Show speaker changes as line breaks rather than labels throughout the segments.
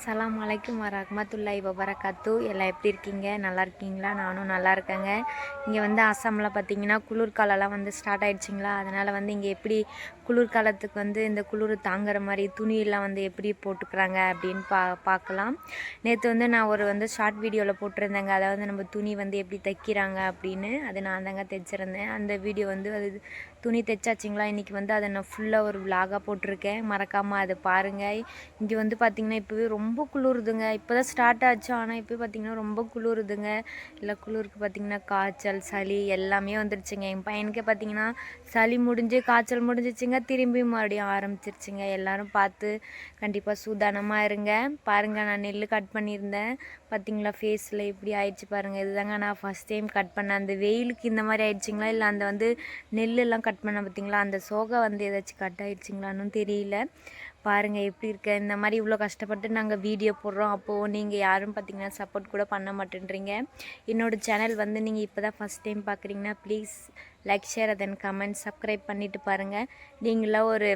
அஸ்லாம் வலைக்கும் வரமத்துல்லாய் வபரகாத்து எல்லாம் எப்படி இருக்கீங்க நல்லா இருக்கீங்களா நானும் நல்லா இருக்கேங்க இங்கே வந்து அஸ்ஸாமில் பார்த்தீங்கன்னா குளிர்காலம்லாம் வந்து ஸ்டார்ட் ஆகிடுச்சிங்களா அதனால் வந்து இங்கே எப்படி குளிர்காலத்துக்கு வந்து இந்த குளிர் தாங்குற மாதிரி துணியெல்லாம் வந்து எப்படி போட்டுக்கிறாங்க அப்படின்னு பா பார்க்கலாம் நேற்று வந்து நான் ஒரு வந்து ஷார்ட் வீடியோவில் போட்டிருந்தேங்க அதாவது நம்ம துணி வந்து எப்படி தைக்கிறாங்க அப்படின்னு அது நான் தாங்க தைச்சிருந்தேன் அந்த வீடியோ வந்து அது துணி தைச்சாச்சிங்களா இன்றைக்கி வந்து அதை நான் ஃபுல்லாக ஒரு விலாகாக போட்டிருக்கேன் மறக்காமல் அதை பாருங்கள் இங்கே வந்து பார்த்திங்கன்னா இப்போவே ரொம்ப ரொம்ப குளிருதுங்க இப்போ தான் ஸ்டார்ட் ஆச்சு ஆனால் இப்போ பார்த்தீங்கன்னா ரொம்ப குளிருதுங்க இல்லை குளிருக்கு பார்த்தீங்கன்னா காய்ச்சல் சளி எல்லாமே வந்துருச்சுங்க என் பையனுக்கே பார்த்தீங்கன்னா சளி முடிஞ்சு காய்ச்சல் முடிஞ்சிச்சுங்க திரும்பி மறுபடியும் ஆரம்பிச்சிருச்சுங்க எல்லோரும் பார்த்து கண்டிப்பாக சூதானமாக இருங்க பாருங்கள் நான் நெல் கட் பண்ணியிருந்தேன் பார்த்திங்களா ஃபேஸில் இப்படி ஆயிடுச்சு பாருங்கள் இதுதாங்க நான் ஃபஸ்ட் டைம் கட் பண்ணேன் அந்த வெயிலுக்கு இந்த மாதிரி ஆயிடுச்சிங்களா இல்லை அந்த வந்து நெல்லெல்லாம் கட் பண்ண பார்த்திங்களா அந்த சோகை வந்து ஏதாச்சும் கட் ஆயிடுச்சிங்களான்னு தெரியல பாருங்கள் எப்படி இருக்க இந்த மாதிரி இவ்வளோ கஷ்டப்பட்டு நாங்கள் வீடியோ போடுறோம் அப்போது நீங்கள் யாரும் பார்த்தீங்கன்னா சப்போர்ட் கூட பண்ண மாட்டேன்றீங்க என்னோடய சேனல் வந்து நீங்கள் இப்போ தான் ஃபஸ்ட் டைம் பார்க்குறீங்கன்னா ப்ளீஸ் லைக் ஷேர் அதன் கமெண்ட் சப்ஸ்கிரைப் பண்ணிவிட்டு பாருங்கள் நீங்களாம் ஒரு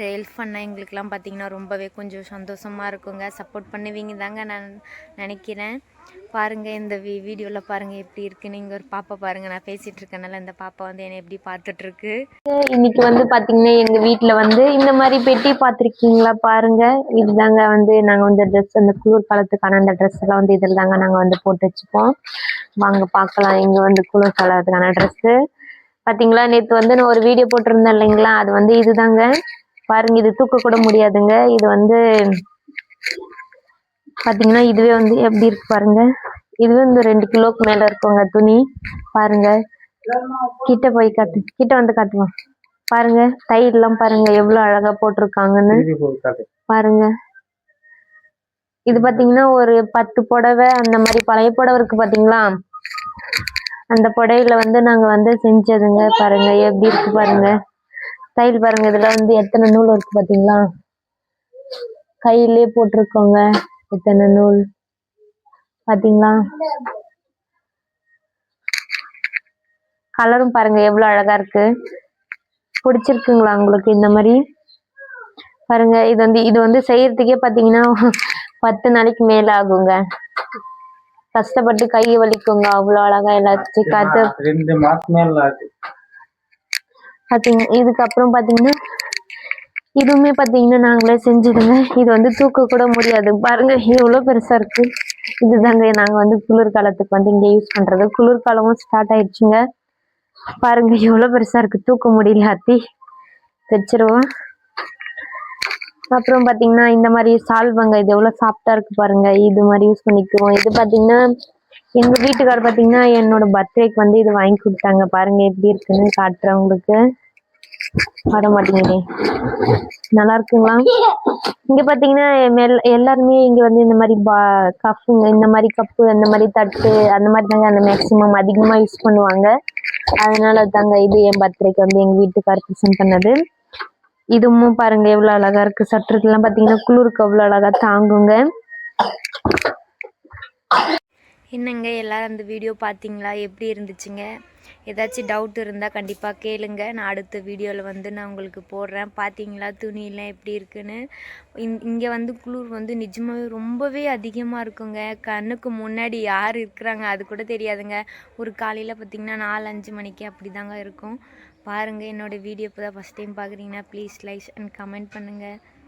ஹெல்ப் ஃபன்னாக எங்களுக்கெலாம் பார்த்திங்கன்னா ரொம்பவே கொஞ்சம் சந்தோஷமாக இருக்குங்க சப்போர்ட் பண்ணுவீங்க தாங்க நான் நினைக்கிறேன் பாருங்கள் இந்த வீ வீடியோவில் பாருங்கள் எப்படி இருக்குன்னு இங்கே ஒரு பாப்பா பாருங்கள் நான் பேசிகிட்டு இருக்கேனால இந்த பாப்பா வந்து என்னை எப்படி பார்த்துட்ருக்கு இன்றைக்கி வந்து பார்த்திங்கன்னா எங்கள் வீட்டில் வந்து இந்த மாதிரி பெட்டி பார்த்துருக்கீங்களா பாருங்கள் இதுதாங்க வந்து நாங்கள் வந்து ட்ரெஸ் அந்த குளிர் காலத்துக்கான அந்த ட்ரெஸ் எல்லாம் வந்து இதில் தாங்க நாங்கள் வந்து போட்டு வச்சுப்போம் வாங்க பார்க்கலாம் இங்கே வந்து குளிர் காலத்துக்கான ட்ரெஸ்ஸு பார்த்தீங்களா நேற்று வந்து நான் ஒரு வீடியோ போட்டிருந்தேன் இல்லைங்களா அது வந்து இதுதாங்க பாருங்க இது தூக்க கூட முடியாதுங்க இது வந்து பாத்தீங்கன்னா இதுவே வந்து எப்படி இருக்கு பாருங்க இதுவே வந்து ரெண்டு கிலோக்கு மேல இருக்குங்க துணி பாருங்க கிட்ட போய் காட்டு கிட்ட வந்து காட்டுவோம் பாருங்க தயிர் எல்லாம் பாருங்க எவ்வளவு அழகா போட்டிருக்காங்கன்னு பாருங்க இது பாத்தீங்கன்னா ஒரு பத்து புடவை அந்த மாதிரி பழைய புடவை இருக்கு பாத்தீங்களா அந்த புடவையில வந்து நாங்க வந்து செஞ்சதுங்க பாருங்க எப்படி இருக்கு பாருங்க ஸ்டைல் பாருங்க இதுல வந்து எத்தனை நூல் இருக்கு பாத்தீங்களா கையிலே போட்டிருக்கோங்க எத்தனை நூல் பாத்தீங்களா கலரும் பாருங்க எவ்வளவு அழகா இருக்கு பிடிச்சிருக்குங்களா உங்களுக்கு இந்த மாதிரி பாருங்க இது வந்து இது வந்து செய்யறதுக்கே பாத்தீங்கன்னா பத்து நாளைக்கு மேல ஆகுங்க கஷ்டப்பட்டு கை வலிக்குங்க அவ்வளவு அழகா எல்லாத்தையும் காத்து ரெண்டு பார்த்திங்க இதுக்கப்புறம் பார்த்தீங்கன்னா இதுவுமே பார்த்தீங்கன்னா நாங்களே செஞ்சுடுங்க இது வந்து தூக்க கூட முடியாது பாருங்க எவ்வளோ பெருசாக இருக்குது இதுதாங்க நாங்கள் வந்து குளிர்காலத்துக்கு வந்து இங்கே யூஸ் பண்ணுறது குளிர்காலமும் ஸ்டார்ட் ஆயிடுச்சுங்க பாருங்க எவ்வளோ பெருசாக இருக்குது தூக்க முடியல அத்தி வச்சிருவோம் அப்புறம் பார்த்தீங்கன்னா இந்த மாதிரி சால்வங்க இது எவ்வளோ சாஃப்டாக இருக்குது பாருங்கள் இது மாதிரி யூஸ் பண்ணிக்குவோம் இது பார்த்தீங்கன்னா எங்க வீட்டுக்கார பாத்தீங்கன்னா என்னோட பர்த்டேக்கு வந்து இது வாங்கி கொடுத்தாங்க பாருங்க எப்படி இருக்குன்னு காட்டுறேன் உங்களுக்கு வர மாட்டேங்குதே நல்லா இருக்குங்களா இங்க பாத்தீங்கன்னா எல்லாருமே இங்க வந்து இந்த மாதிரி பா கஃபுங்க இந்த மாதிரி கப்பு அந்த மாதிரி தட்டு அந்த மாதிரி தாங்க அந்த மேக்சிமம் அதிகமா யூஸ் பண்ணுவாங்க அதனால தாங்க இது என் பர்த்டேக்கு வந்து எங்க வீட்டுக்கார பிரசன் பண்ணது இதுவும் பாருங்க எவ்வளவு அழகா இருக்கு சட்டுறதுலாம் பாத்தீங்கன்னா குளிருக்கு அவ்வளவு அழகா தாங்குங்க என்னங்க எல்லோரும் அந்த வீடியோ பார்த்தீங்களா எப்படி இருந்துச்சுங்க ஏதாச்சும் டவுட் இருந்தால் கண்டிப்பாக கேளுங்க நான் அடுத்த வீடியோவில் வந்து நான் உங்களுக்கு போடுறேன் பார்த்தீங்களா துணியெல்லாம் எப்படி இருக்குன்னு இங் இங்கே வந்து குளிர் வந்து நிஜமாகவே ரொம்பவே அதிகமாக இருக்குங்க கண்ணுக்கு முன்னாடி யார் இருக்கிறாங்க அது கூட தெரியாதுங்க ஒரு காலையில் பார்த்திங்கன்னா நாலு அஞ்சு மணிக்கு அப்படி தாங்க இருக்கும் பாருங்கள் என்னோடய வீடியோ இப்போ தான் ஃபஸ்ட் டைம் பார்க்குறீங்கன்னா ப்ளீஸ் லைக் அண்ட் கமெண்ட் பண்ணுங்கள்